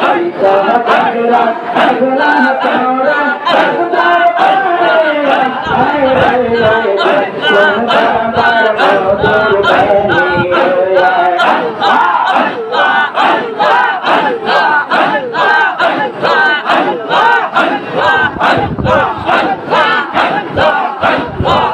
কাইতা তাগরা তাগরা তাগরা তাগরা Allah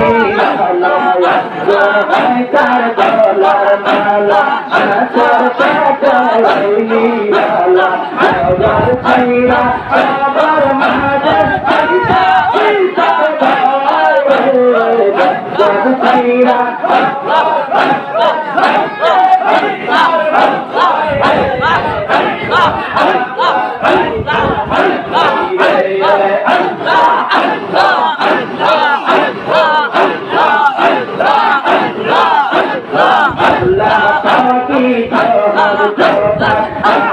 কার দলার মালা আচার পাটালাইনি আলা আওলার ছাইরা আবার মাদার ছাইরা ছাইরা ছাইরা Oh,